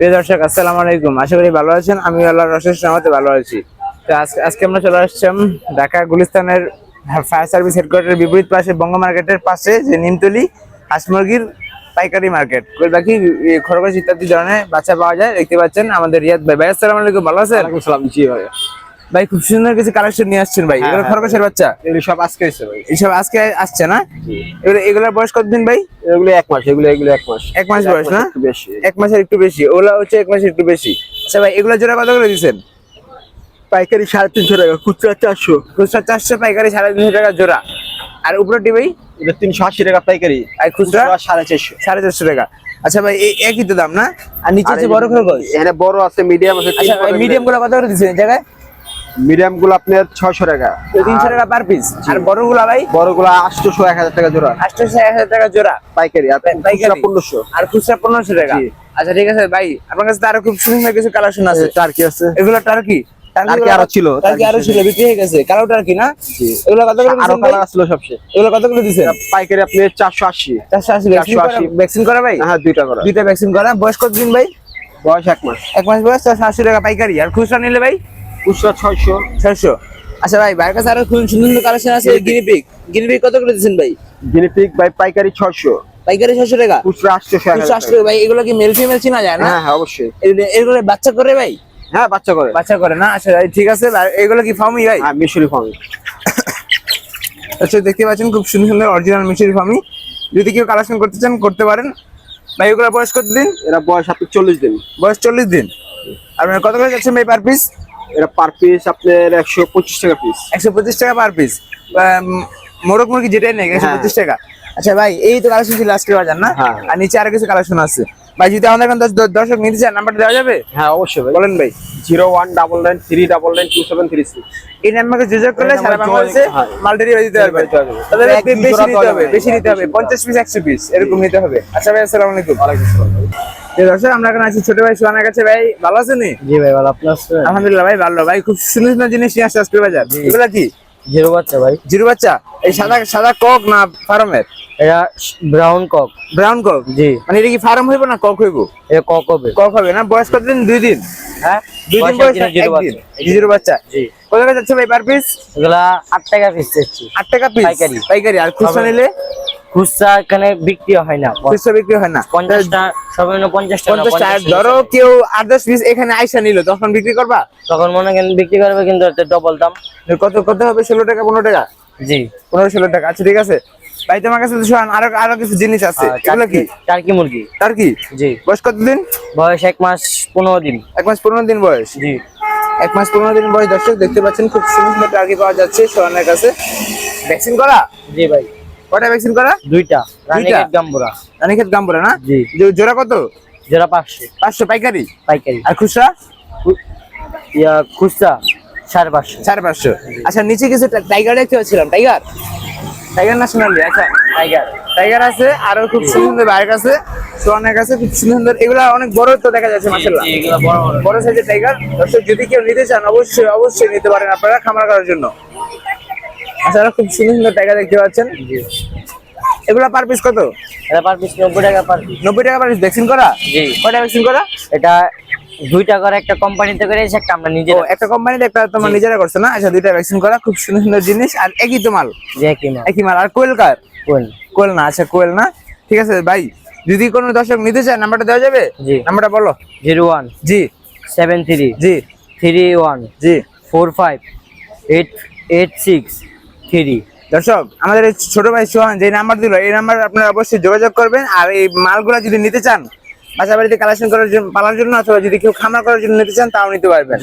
প্রিয় দর্শক, আসসালামু আলাইকুম। আশা করি ভালো আছেন। আমি আল্লাহর রশেষ রহমতে ভালো আছি। তো আজকে আজকে আমরা চলে আসছিলাম ঢাকা গুলিস্তানের ফায়ার সার্ভিস হেডকোয়ার্টারের বিপরীত পাশে, বঙ্গ মার্কেটের পাশে, যে নিমতলি হাঁস মুরগির পাইকারি মার্কেট। বাকি খরগোশ ইত্যাদি ধরনের বাচ্চা পাওয়া যায়। দেখতে পাচ্ছেন আমাদের রিয়াদ ভাই। ভাই, আসসালামু আলাইকুম। ভালো আছেন? জি ভাই। ভাই খুব সুন্দর কিছু কালেকশন নিয়ে আসছেন ভাই। হ্যাঁ, এগুলো হ্যাঁ। খরগোশের বাচ্চা? এগুলো সব আজকে এসেছে ভাই। এইসব আজকে আসছে না? এগুলো এগুলোর বয়স কতদিন ভাই? এগুলো এক মাস এগুলো এগুলো এক মাস। এক মাস বয়স না? বেশি। এক মাসের একটু বেশি। ওগুলা হচ্ছে এক মাসের একটু বেশি। আচ্ছা ভাই এগুলো জোড়া কত করে দিচ্ছেন? পাইকারি সাড়ে তিনশো টাকা খুচরা চারশো। খুচরা চারশো পাইকারি সাড়ে তিনশো টাকা জোড়া। আর উপরেটি ভাই? এটা তিনশো আশি টাকা পাইকারি। আর খুচরা? সাড়ে চারশো। সাড়ে চারশো টাকা। আচ্ছা ভাই এই একই তো দাম না? আর নিচে হচ্ছে বড় খরগোশ? এখানে বড় আছে মিডিয়াম আছে আচ্ছা মিডিয়ামগুলো কত করে দিচ্ছেন এই জায়গায়? মিডিয়ামগুলো আপনার ছয়শো টাকা। তিনশো টাকা পার পিস আর বড়গুলা ভাই? বড়গুলো আটশোশো এক হাজার টাকা জোড়া। আটশোশো এক হাজার টাকা জোড়া। পাইকারি পাইকারি? পনেরোশো। আর খুচরা পনেরোশো টাকা। আচ্ছা ঠিক আছে ভাই। আপনার কাছে আরও খুব সুন্দর কিছু কালেকশন আছে। টার্কি আছে। এগুলো টার্কি টার্কি আরও ছিল, টার্কি আরও ছিল। বিক্রি হয়ে গেছে। কালো টার্কি না? জি। এগুলো কত করে আরও কালার আসলো সবচেয়ে। এগুলো কত করে দিচ্ছেন? পাইকারি আপনি চারশো আশি। চারশো আশি। ভ্যাকসিন 480 ভ্যাকসিন করা ভাই? হ্যাঁ দুইটা করা। দুইটা ভ্যাকসিন করা। বয়স কতদিন ভাই? বয়স এক মাস। এক মাস বয়স চারশো আশি টাকা পাইকারি। আর খুচরা নিলে ভাই? খুচরা ছয়শো। ছয়শো। আচ্ছা ভাই ভাইয়ের কাছে আরও খুব সুন্দর সুন্দর কালেকশন আছে গিনিপিক গিনিপিক কত করে দিচ্ছেন ভাই? গিনিপিক বাই পাইকারি ছয়শো। পাইকারি ছয়শো টাকা? খুচরা আটশোশো এক খুচরা। টাকা। ভাই এগুলো কি মেল ফিমেল চিনা যায় না? হ্যাঁ হ্যাঁ অবশ্যই। এগুলো- বাচ্চা করে ভাই? হ্যাঁ বাচ্চা করে। বাচ্চা করে না? আচ্ছা ভাই ঠিক আছে এগুলো কি ফার্মই ভাই? হ্যাঁ মিশরি ফার্ম আচ্ছা দেখতে পাচ্ছেন খুব সুন্দর সুন্দর অরিজিনাল মিশরি ফার্মি যদি কেউ কালেকশন করতে চান করতে পারেন। ভাই এগুলো বয়স কত দিন? এরা বয়স আপনি চল্লিশ দিন। বয়স চল্লিশ দিন। আর কত করে যাচ্ছেন ভাই পার পিস এরা পার পিস আপনার একশো পঁচিশ টাকা পিস একশো পঁচিশ টাকা পার পিস মোরগ মুরগি যেটাই নেই একশো হ্যাঁ। পঁচিশ টাকা। আচ্ছা ভাই এই তো কালেকশন ছিল আজকের বাজার না? হ্যাঁ। আর নিচে আরও কিছু কালেকশন আছে। ভাই যদি আমাদের এখন দর্শক নিতে চান নাম্বারটা দেওয়া যাবে? হ্যাঁ অবশ্যই ভাই। বলেন ভাই। Zero one double nine three double nine two seven three six. এই নাম্বারকে যোগাযোগ করলে সারা বাংলাদেশে হ্যাঁ। মাল ডেলিভারি দিতে পারবে। তবে বেশি নিতে হবে বেশি নিতে হবে। পঞ্চাশ পিস একশো পিস এরকম নিতে হবে। আচ্ছা ভাই আসসালামু আলাইকুম। ওয়ালাইকুম আসসালাম দর্শক আমরা এখন আছি ছোট ভাই সোহানের কাছে। ভাই ভালো আছেন জি ভাই ভালো আপনার আলহামদুলিল্লাহ ভাই ভালো। ভাই খুব সুন্দর সুন্দর জিনিস নিয়ে আসছে আজকের বাজার। এগুলা কি? জিরো বাচ্চা ভাই। জিরো বাচ্চা? এই সাদা সাদা কক না ফার্মের? এটা ব্রাউন কক। Brown cock? জি। মানে এটা কি ফার্ম হইব না কক হইব? এটা কক হবে। কক হবে না? বয়স কতদিন? দুই দিন। হ্যাঁ? দুই দিন বয়স বয়স একদিনের জিরো একদিন। জিরো বাচ্চা। জি। কত যাচ্ছে ভাই পার পিস এগুলা আট টাকা পিস চাচ্ছি আট টাকা পিস পাইকারি। পাইকারি। আর খুচরা নিলে? খুচরা এখানে বিক্রি হয় না। খুচরা বিক্রি হয় না। পঞ্চাশটা সর্বনিম্ন পঞ্চাশ টাকা পঞ্চাশ টাকা 50 ধরো কেউ আট দশ পিস এখানে আইসা নিল তখন বিক্রি করবা? তখন মনে করেন বিক্রি করবে কিন্তু ডবল দাম। কত কত হবে? ষোলো টাকা পনেরো টাকা? জি। পনেরো ষোলো টাকা। আচ্ছা ঠিক আছে। ভাই তোমার কাছে শোন আরও আরও কিছু জিনিস আছে। এগুলো কি? টার্কি- টার্কি মুরগি। তার কি জি। বয়স কতদিন? বয়স এক মাস পনেরো দিন। এক মাস পনেরো দিন বয়স? জি। এক মাস পনেরো দিন বয়স। দর্শক দেখতে পাচ্ছেন খুব সুন্দর সুন্দর টার্কি পাওয়া যাচ্ছে সোহানের কাছে। ভ্যাকসিন করা? জি ভাই। কটা ভ্যাকসিন করা? দুইটা রানীগেট গাম্বুরা। রানীক্ষেত গামপুরা না? জি। জোড়া কত? যেটা পাঁচশো। পাঁচশো পাইকারি? পাইকারি। আর খুচরা? ইয়া খুচরা সাড়ে পাঁচশো। সাড়ে পাঁচশো। আচ্ছা নিচে কিছু টাইগার দেখতে পাচ্ছিলাম। টাইগার টাইগার ন্যাশনাল আচ্ছা টাইগার টাইগার আছে আরও খুব সুন্দর বাইক আছে সোয়ানের কাছে খুব সুন্দর। এগুলা অনেক বড় তো দেখা যাচ্ছে মাসাল্লাহ বড় সাইজের টাইগার দর্শক যদি কেউ নিতে চান অবশ্যই অবশ্যই নিতে পারেন আপনারা খামার করার জন্য। আচ্ছা খুব সুন্দর সুন্দর টাইগার দেখতে পাচ্ছেন। এগুলা পার পিস কত? এটা পার পিস নব্বই টাকা পার পিস নব্বই টাকা পার পিস ভ্যাকসিন করা? জি। কয়টা ভ্যাকসিন করা? এটা দুইটা করে একটা কোম্পানিতে করে এসে একটা আমরা নিজে একটা কোম্পানিতে একটা তোমার নিজেরা করছে না? আচ্ছা দুইটা ভ্যাকসিন করা খুব সুন্দর সুন্দর জিনিস। আর একই তো মাল? যে কিনা একই মাল। আর কোয়েল কার? কোন কোয়েল না আচ্ছা কোয়েল না। ঠিক আছে ভাই যদি কোনো দর্শক নিতে চায় নাম্বারটা দেওয়া যাবে? জি। নাম্বারটা বলো। Zero one. জি। Seven three. জি। Three one. জি। Four five. Eight eight six. Three. দর্শক আমাদের ছোট ভাই সোহান যে নাম্বার দিল এই নাম্বার আপনারা অবশ্যই যোগাযোগ করবেন আর এই মালগুলা যদি নিতে চান বাসা বাড়িতে কালেকশন করার জন্য পালার জন্য অথবা যদি কেউ খামার করার জন্য নিতে চান তাও নিতে পারবেন।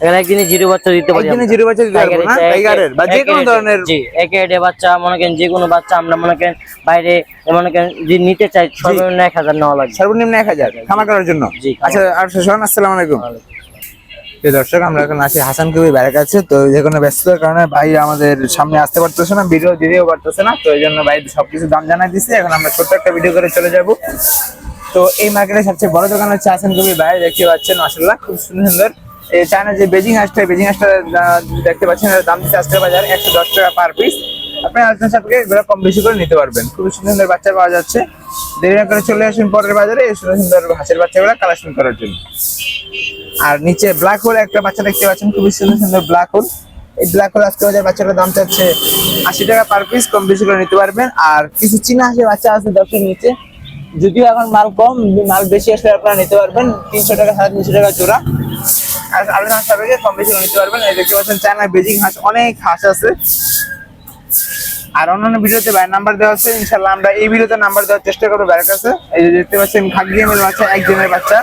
এখানে একদিনে জিরো বাচ্চা দিতে পারি একদিনে জিরো বাচ্চা দিতে পারব না? টাইগারের বা যে কোনো ধরনের জি একে এডে বাচ্চা মনে করেন যে কোনো বাচ্চা আমরা মনে করেন বাইরে মনে করেন যদি নিতে চাই সর্বনিম্ন নেওয়া সর্বনিম্ন এক হাজার খামার করার জন্য। জি, আচ্ছা আর সোহান আসসালামু আলাইকুম। দর্শক, আমরা এখন আছি হাসান কবি ব্যারেক আছে তো যে কোনো ব্যস্ততার কারণে ভাই আমাদের সামনে আসতে পারতেছে না, ভিডিও দিতেও পারতেছে না। তো এই জন্য ভাই সবকিছু দাম জানাই দিচ্ছে এখন আমরা ছোট্ট একটা ভিডিও করে চলে যাব। তো এই মার্কেটের সবচেয়ে বড় দোকান হচ্ছে হাসান কবি বাইরে দেখতে পাচ্ছেন মাসাল্লাহ খুব সুন্দর সুন্দর। এই চায়না যে বেজিং হাঁসটা বেজিং হাঁসটা দেখতে পাচ্ছেন দাম দিচ্ছে আজকের বাজার একশো দশ টাকা পার পিস আপনি আলোচনা সাপেক্ষে এগুলো কম বেশি করে নিতে পারবেন। খুবই সুন্দর সুন্দর বাচ্চা পাওয়া যাচ্ছে। দেরি না করে চলে আসুন পরের বাজারে, এই সুন্দর সুন্দর হাঁসের বাচ্চাগুলো কালেকশন করার জন্য। আর নিচে ব্ল্যাক হোল একটা বাচ্চা দেখতে পাচ্ছেন, খুবই সুন্দর সুন্দর ব্ল্যাক হোল এই ব্ল্যাক হোল আজকে বাজার বাচ্চাটার দাম চাচ্ছে আশি টাকা পার পিস কম বেশি করে নিতে পারবেন। আর কিছু চীনা হাঁসের বাচ্চা আছে দশের নিচে। যদিও এখন মাল কম, মাল বেশি আসলে আপনারা নিতে পারবেন। তিনশো টাকা, সাড়ে তিনশো টাকা জোড়া। আর আলোচনা সাপেক্ষে কম বেশি করে নিতে পারবেন। এই দেখতে পাচ্ছেন, চায়না বেজিং হাঁস, অনেক হাঁস আছে। আর অন্যান্য ভিডিওতে বাইরের নাম্বার দেওয়া আছে ইনশাল্লাহ আমরা এই ভিডিওতে নাম্বার দেওয়ার চেষ্টা করব বাইরের কাছে। এই যে দেখতে পাচ্ছেন খাগিয়ামের বাচ্চা একজনের বাচ্চা।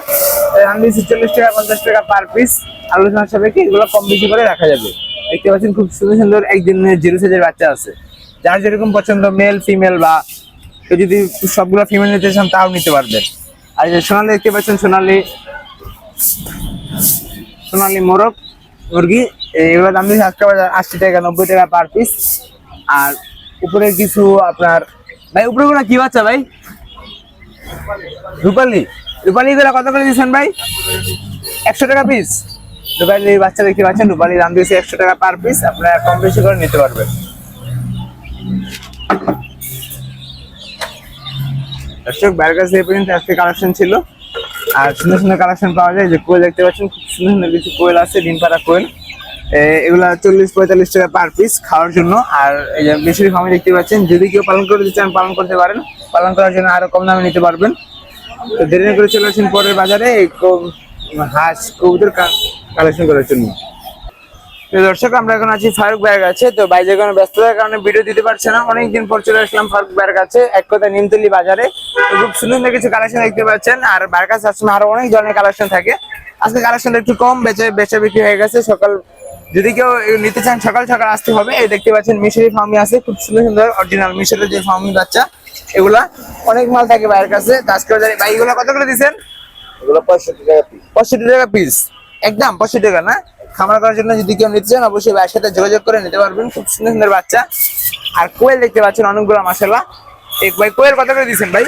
দাম দিয়েছি চল্লিশ টাকা, পঞ্চাশ টাকা পার পিস আলোচনা সাপেক্ষে এগুলো কম বেশি করে রাখা যাবে। দেখতে পাচ্ছেন, খুব সুন্দর সুন্দর একদিনের জিরো সাইজের বাচ্চা আছে। যার যেরকম পছন্দ মেল ফিমেল বা কেউ যদি সবগুলো ফিমেল নিতে চান, তাও নিতে পারবেন আর যে সোনালি, দেখতে পাচ্ছেন সোনালি সোনালি মোরগ, মুরগি। এগুলো দাম দিয়েছে আজকে আশি টাকা, নব্বই টাকা পার পিস আর উপরে কিছু আপনার ভাই, উপরে গুলো কি বাচ্চা ভাই? রূপালি। রূপালি গুলো কত করে দিচ্ছেন ভাই? একশো টাকা পিস রূপালি বাচ্চা দেখতে পাচ্ছেন, রূপালি দাম দিয়েছে একশো টাকা পার পিস আপনারা কম বেশি করে নিতে পারবেন। দর্শক, বাইরের কাছে পর্যন্ত আজকে কালেকশন ছিল। আর সুন্দর সুন্দর কালেকশন পাওয়া যায়। যে কোয়েল দেখতে পাচ্ছেন, খুব সুন্দর সুন্দর কিছু কোয়েল আছে, ডিম পাড়া কোয়েল। এগুলা চল্লিশ পঁয়তাল্লিশ টাকা পার পিস খাওয়ার জন্য। আর এই যে বেশিরভাগ ফার্মে দেখতে পাচ্ছেন, যদি কেউ পালন করতে চান, পালন করতে পারেন। পালন করার জন্য আরও কম দামে নিতে পারবেন। তো দেরি না করে চলে আসেন পরের বাজারে হাঁস, কবুতর কালেকশন করার জন্য। দর্শক, আমরা এখন আছি ফারুক ভাইয়ের কাছে। তো বাইরে কোনো ব্যস্ততার কারণে ভিডিও দিতে পারছে না। অনেকদিন পর চলে আসলাম ফারুক ভাইয়ের কাছে, এক কথা নিমতলি বাজারে। খুব সুন্দর কিছু কালেকশন দেখতে পাচ্ছেন। আর ভাইয়ের কাছে আসলে আরও অনেক ধরনের কালেকশন থাকে। আজকে কালেকশনটা একটু কম বেচে বেচা বিক্রি হয়ে গেছে। সকাল যদি কেউ নিতে চান সকাল সকাল আসতে হবে। এই দেখতে পাচ্ছেন মিশরি ফার্মি আছে খুব সুন্দর সুন্দর অরিজিনাল মিশরের যে ফার্মি বাচ্চা এগুলা অনেক মাল থাকে বাইরের কাছে। তো আজকে বাজারে ভাই এগুলা কত করে দিচ্ছেন এগুলো পঁয়ষট্টি টাকা পিস পঁয়ষট্টি টাকা পিস একদম পঁয়ষট্টি টাকা না? খামার করার জন্য যদি কেউ নিতে চান অবশ্যই ভাইয়ের সাথে যোগাযোগ করে নিতে পারবেন। খুব সুন্দর সুন্দর বাচ্চা। আর কোয়েল দেখতে পাচ্ছেন অনেকগুলো মাসালা এক ভাই কোয়েল কত করে দিচ্ছেন ভাই?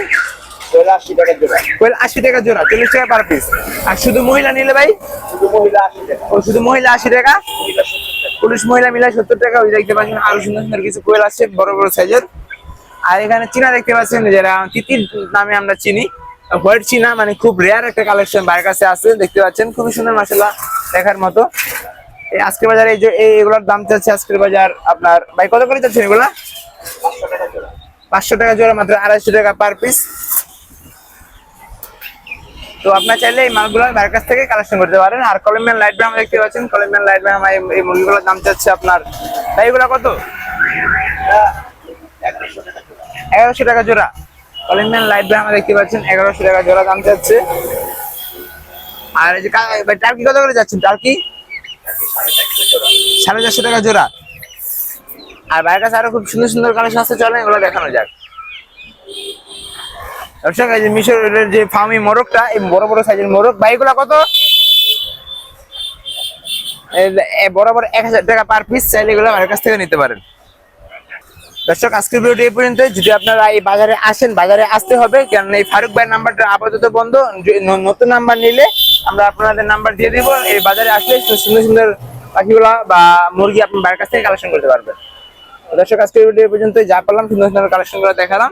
আশি টাকা জোড়া। কোয়েল আশি টাকা জোড়া চল্লিশ টাকা পার পিস আর শুধু মহিলা নিলে ভাই? শুধু মহিলা আশি টাকা। শুধু মহিলা আশি টাকা? মহিলা সত্তর টাকা। পুরুষ মহিলা মিলে সত্তর টাকা ওই দেখতে পাচ্ছেন আরও সুন্দর সুন্দর কিছু কোয়েল আছে বড় বড় সাইজের। আর এখানে চীনা দেখতে পাচ্ছেন যারা তিতির নামে আমরা চিনি। হোয়াইট চীনা মানে খুব রেয়ার একটা কালেকশন বাইরের কাছে আছে দেখতে পাচ্ছেন খুবই সুন্দর মশলা দেখার মতো। এই আজকের বাজারে এই যে এগুলোর দাম চাচ্ছে আজকের বাজার আপনার ভাই কত করে চাচ্ছেন এগুলা? পাঁচশো টাকা জোড়া। মাত্র আড়াইশো টাকা পার পিস তো আপনার চাইলে এই মালগুলো বাইরের কাছ থেকে কালেকশন করতে পারেন। আর কলম্বিয়ান লাইট ব্রাম দেখতে পাচ্ছেন। কলম্বিয়ান লাইট ব্রাম এই মুরগিগুলোর দাম চাচ্ছে আপনার, ভাই, এগুলো কত? এগারোশো টাকা জোড়া। কলিম্বিয়ান লাইট ব্রাম দেখতে পাচ্ছেন, এগারোশো টাকা জোড়া দাম চাচ্ছে। আর এই যে টার্কি কত করে যাচ্ছেন? টার্কি? সাড়ে চারশো টাকা জোড়া। আর বাইরের কাছে আরও খুব সুন্দর সুন্দর কালেকশন আছে, চলেন এগুলো দেখানো যাক। মিশরের যে ফার্মি মোরগটা, এই বড় বড় সাইজের মোরগ কত? বড় এক হাজার টাকা পার পিস চাইলে এগুলো আমার কাছ থেকে নিতে পারেন। দর্শক, আজকের ভিডিওটি এই পর্যন্ত। যদি আপনারা এই বাজারে আসেন, বাজারে আসতে হবে কারণ এই ফারুক ভাইয়ের নাম্বারটা আপাতত বন্ধ। নতুন নাম্বার নিলে আমরা আপনাদের নাম্বার দিয়ে দিব। এই বাজারে আসলে সুন্দর সুন্দর পাখিগুলা বা মুরগি আপনি বাড়ির কাছ থেকে কালেকশন করতে পারবেন। দর্শক, আজকের ভিডিও পর্যন্ত যা পেলাম সুন্দর সুন্দর কালেকশন করে দেখালাম।